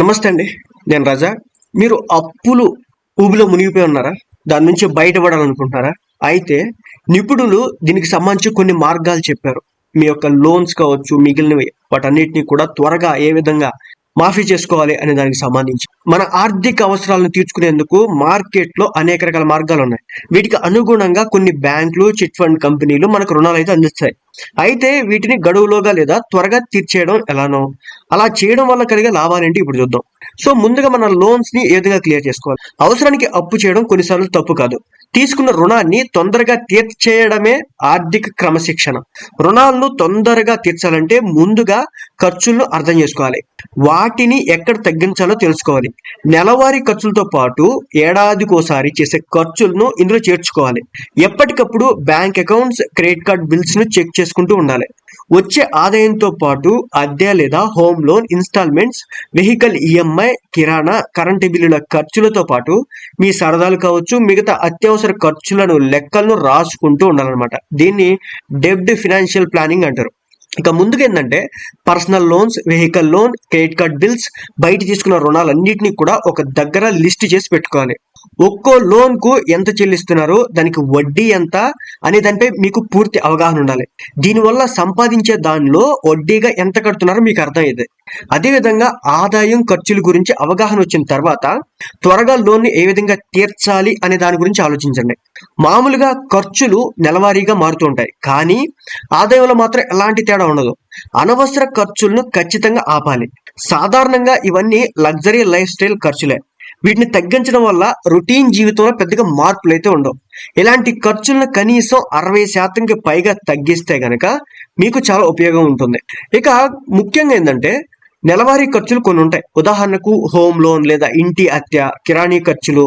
నమస్తే అండి. నేను రజా. మీరు అప్పులు ఊబిలో మునిగిపోయి ఉన్నారా? దాని నుంచి బయటపడాలనుకుంటున్నారా అయితే నిపుణులు దీనికి సంబంధించి కొన్ని మార్గాలు చెప్పారు. మీ యొక్క లోన్స్ కావచ్చు మిగిలినవి వాటన్నిటిని కూడా త్వరగా ఏ విధంగా మాఫీ చేసుకోవాలి అనే దానికి సంబంధించి మన ఆర్థిక అవసరాలను తీర్చుకునేందుకు మార్కెట్లో అనేక రకాల మార్గాలు ఉన్నాయి. వీటికి అనుగుణంగా కొన్ని బ్యాంకులు చిట్ ఫండ్ కంపెనీలు మనకు రుణాలు అయితే అందిస్తాయి. అయితే వీటిని గడువులోగా లేదా త్వరగా తీర్చేయడం ఎలానో? అలా చేయడం వల్ల కలిగే లాభాలేంటి ఇప్పుడు చూద్దాం. సో ముందుగా మన లోన్స్ని ఏ క్లియర్ చేసుకోవాలి? అవసరానికి అప్పు చేయడం కొన్నిసార్లు తప్పు కాదు. తీసుకున్న రుణాన్ని తొందరగా తీర్చేయడమే ఆర్థిక క్రమశిక్షణ. రుణాలను తొందరగా తీర్చాలంటే ముందుగా ఖర్చులను అర్థం చేసుకోవాలి. వాటిని ఎక్కడ తగ్గించాలో తెలుసుకోవాలి. నెలవారీ ఖర్చులతో పాటు ఏడాదికోసారి చేసే ఖర్చులను ఇందులో చేర్చుకోవాలి. ఎప్పటికప్పుడు బ్యాంక్ అకౌంట్స్ క్రెడిట్ కార్డ్ బిల్స్ను చెక్ చేసుకుంటూ ఉండాలి. వచ్చే ఆదాయంతో పాటు అద్దె లేదా home loan installments vehicle EMI కిరాణా కరెంటు బిల్లుల ఖర్చులతో పాటు మీ సరదాలు కావచ్చు మిగతా అత్యవసర ఖర్చులను లెక్కలను రాసుకుంటూ ఉండాలన్నమాట. దీన్ని డెబ్ట్ ఫినాన్షియల్ ప్లానింగ్ అంటారు. ఇక ముందుకు ఏంటంటే personal loans vehicle loan credit card bills బయట తీసుకున్న రుణాలన్నింటినీ కూడా ఒక దగ్గర లిస్ట్ చేసి పెట్టుకోవాలి. ఒక్కో లోన్కు ఎంత చెల్లిస్తున్నారో దానికి వడ్డీ ఎంత అనే దానిపై మీకు పూర్తి అవగాహన ఉండాలి. దీనివల్ల సంపాదించే దానిలో వడ్డీగా ఎంత కడుతున్నారో మీకు అర్థమయ్యేది. అదేవిధంగా ఆదాయం ఖర్చుల గురించి అవగాహన వచ్చిన తర్వాత త్వరగా లోన్ని ఏ విధంగా తీర్చాలి అనే దాని గురించి ఆలోచించండి. మామూలుగా ఖర్చులు నెలవారీగా మారుతూ ఉంటాయి. కానీ ఆదాయంలో మాత్రం ఎలాంటి తేడా ఉండదు. అనవసర ఖర్చులను ఖచ్చితంగా ఆపాలి. సాధారణంగా ఇవన్నీ లగ్జరీ లైఫ్ స్టైల్ ఖర్చులే. వీటిని తగ్గించడం వల్ల రొటీన్ జీవితంలో పెద్దగా మార్పులు అయితే ఉండవు. ఇలాంటి ఖర్చులను కనీసం అరవై శాతంకి పైగా తగ్గిస్తే కనుక మీకు చాలా ఉపయోగం ఉంటుంది. ఇక ముఖ్యంగా ఏంటంటే నెలవారీ ఖర్చులు కొన్ని ఉంటాయి. ఉదాహరణకు హోమ్ లోన్ లేదా ఇంటి అత్య కిరాణీ ఖర్చులు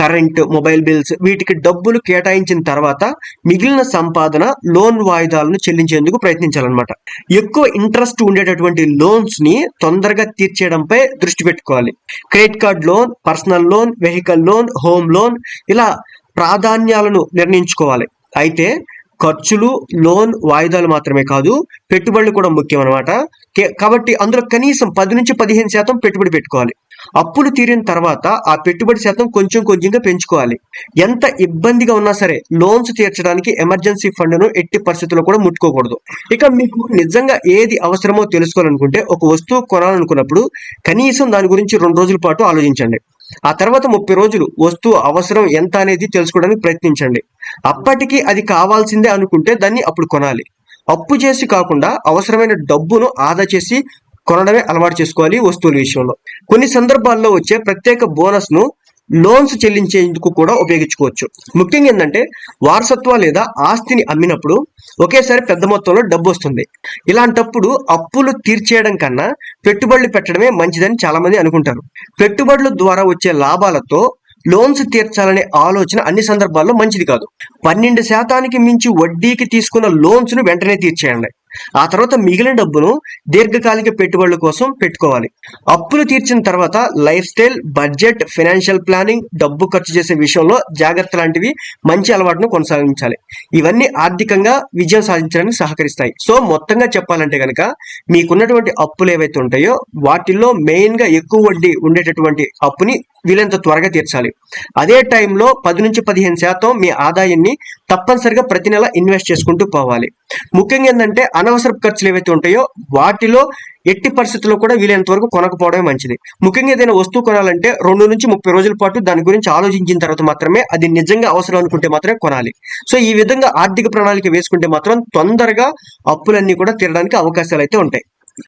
కరెంట్ మొబైల్ బిల్స్ వీటికి డబ్బులు కేటాయించిన తర్వాత మిగిలిన సంపాదన లోన్ వాయిదాలను చెల్లించేందుకు ప్రయత్నించాలన్నమాట. ఎక్కువ ఇంట్రెస్ట్ ఉండేటటువంటి లోన్స్ని తొందరగా తీర్చేయడంపై దృష్టి పెట్టుకోవాలి. Credit card loan personal loan vehicle loan home loan ఇలా ప్రాధాన్యాలను నిర్ణయించుకోవాలి. అయితే ఖర్చులు లోన్ వాయిదాలు మాత్రమే కాదు పెట్టుబడులు కూడా ముఖ్యం అనమాట కాబట్టి అందులో కనీసం పది నుంచి పదిహేను శాతం పెట్టుబడి పెట్టుకోవాలి. అప్పులు తీరిన తర్వాత ఆ పెట్టుబడి శాతం కొంచెం కొంచెంగా పెంచుకోవాలి. ఎంత ఇబ్బందిగా ఉన్నా సరే లోన్స్ తీర్చడానికి ఎమర్జెన్సీ ఫండ్ను ఎట్టి పరిస్థితుల్లో కూడా ముట్టుకోకూడదు. ఇక మీకు నిజంగా ఏది అవసరమో తెలుసుకోవాలనుకుంటే ఒక వస్తువు కొనాలనుకున్నప్పుడు కనీసం దాని గురించి రెండు రోజుల పాటు ఆలోచించండి. ఆ తర్వాత ముప్పై రోజులు వస్తువు అవసరం ఎంత అనేది తెలుసుకోవడానికి ప్రయత్నించండి. అప్పటికి అది కావాల్సిందే అనుకుంటే దాన్ని అప్పుడు కొనాలి. అప్పు చేసి కాకుండా అవసరమైన డబ్బును ఆదా చేసి కొనడమే అలవాటు చేసుకోవాలి వస్తువుల విషయంలో. కొన్ని సందర్భాల్లో వచ్చే ప్రత్యేక బోనస్ను లోన్స్ చెల్లించేందుకు కూడా ఉపయోగించుకోవచ్చు. ముఖ్యంగా ఏంటంటే వారసత్వ లేదా ఆస్తిని అమ్మినప్పుడు ఒకేసారి పెద్ద మొత్తంలో డబ్బు వస్తుంది. ఇలాంటప్పుడు అప్పులు తీర్చేయడం కన్నా పెట్టుబడులు పెట్టడమే మంచిదని చాలా మంది అనుకుంటారు. పెట్టుబడుల ద్వారా వచ్చే లాభాలతో లోన్స్ తీర్చాలనే ఆలోచన అన్ని సందర్భాల్లో మంచిది కాదు. పన్నెండు శాతానికి మించి వడ్డీకి తీసుకున్న లోన్స్ను వెంటనే తీర్చేయండి. ఆ తర్వాత మిగిలిన డబ్బును దీర్ఘకాలిక పెట్టుబడుల కోసం పెట్టుకోవాలి. అప్పులు తీర్చిన తర్వాత lifestyle budget financial planning డబ్బు ఖర్చు చేసే విషయంలో జాగ్రత్త లాంటివి మంచి అలవాటును కొనసాగించాలి. ఇవన్నీ ఆర్థికంగా విజయం సాధించడానికి సహకరిస్తాయి. సో మొత్తంగా చెప్పాలంటే కనుక మీకున్నటువంటి అప్పులు ఏవైతే ఉంటాయో వాటిల్లో మెయిన్గా ఎక్కువ వడ్డీ ఉండేటటువంటి అప్పుని వీలైనంత త్వరగా తీర్చాలి. అదే టైంలో పది నుంచి పదిహేను శాతం మీ ఆదాయాన్ని తప్పనిసరిగా ప్రతి నెల ఇన్వెస్ట్ చేసుకుంటూ పోవాలి. ముఖ్యంగా ఏంటంటే అనవసర ఖర్చులు ఏవైతే ఉంటాయో వాటిలో ఎట్టి పరిస్థితుల్లో కూడా వీలైనంత వరకు కొనకపోవడమే మంచిది. ముఖ్యంగా ఏదైనా వస్తువు కొనాలంటే రెండు నుంచి ముప్పై రోజుల పాటు దాని గురించి ఆలోచించిన తర్వాత మాత్రమే అది నిజంగా అవసరం అనుకుంటే మాత్రమే కొనాలి. సో ఈ విధంగా ఆర్థిక ప్రణాళిక వేసుకుంటే మాత్రం తొందరగా అప్పులన్నీ కూడా తీరడానికి అవకాశాలు అయితే ఉంటాయి.